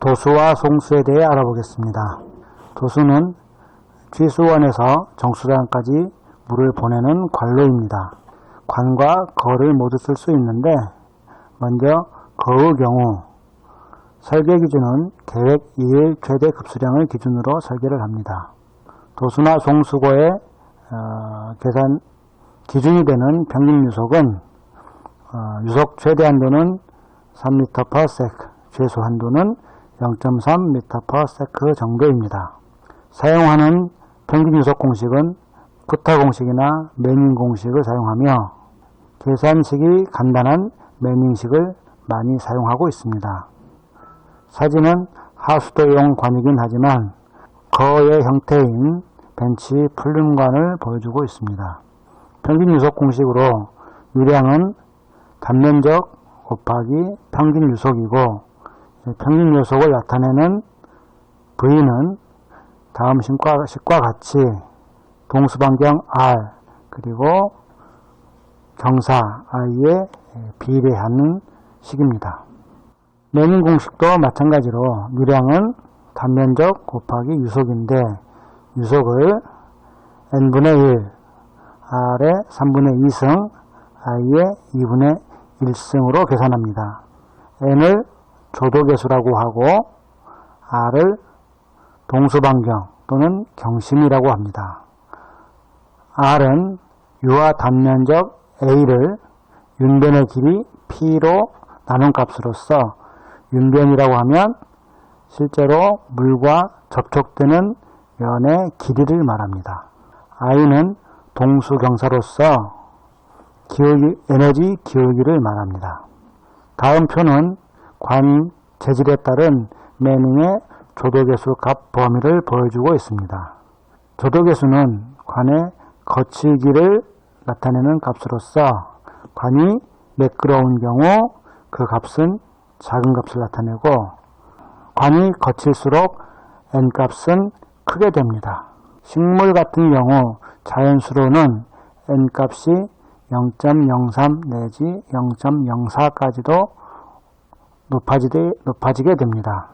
도수와 송수에 대해 알아보겠습니다. 도수는 취수원에서 정수장까지 물을 보내는 관로입니다. 관과 거를 모두 쓸 수 있는데 먼저 거의 경우 설계 기준은 계획 2일 최대 급수량을 기준으로 설계를 합니다. 도수나 송수고의 어, 계산 기준이 되는 평균 유속은 어, 유속 최대 한도는 3m per sec, 최소 한도는 0.3 m per sec 정도입니다. 사용하는 평균 유속 공식은 쿠타 공식이나 매닝 공식을 사용하며 계산식이 간단한 매닝식을 많이 사용하고 있습니다. 사진은 하수도용 관이긴 하지만 거의 형태인 벤치 풀림관을 보여주고 있습니다. 평균 유속 공식으로 유량은 단면적 곱하기 평균 유속이고 평균 유속을 나타내는 V는 다음 식과, 식과 같이 동수반경 R 그리고 경사 I에 비례하는 식입니다. 매닝 공식도 마찬가지로 유량은 단면적 곱하기 유속인데 유속을 n분의 1 R의 3분의 2승 I의 2분의 1승으로 계산합니다. n을 조도계수라고 하고 R을 동수반경 또는 경심이라고 합니다. R은 유화 단면적 A를 윤변의 길이 P로 나눈 값으로서 윤변이라고 하면 실제로 물과 접촉되는 면의 길이를 말합니다. I는 동수경사로서 기울기, 에너지 기울기를 말합니다. 다음 표는 관 재질에 따른 매닝의 조도계수 값 범위를 보여주고 있습니다. 조도계수는 관의 거치기를 나타내는 값으로서 관이 매끄러운 경우 그 값은 작은 값을 나타내고 관이 거칠수록 n 값은 크게 됩니다. 식물 같은 경우 자연수로는 n 값이 0.03 내지 0.04까지도 높아지게, 높아지게 됩니다.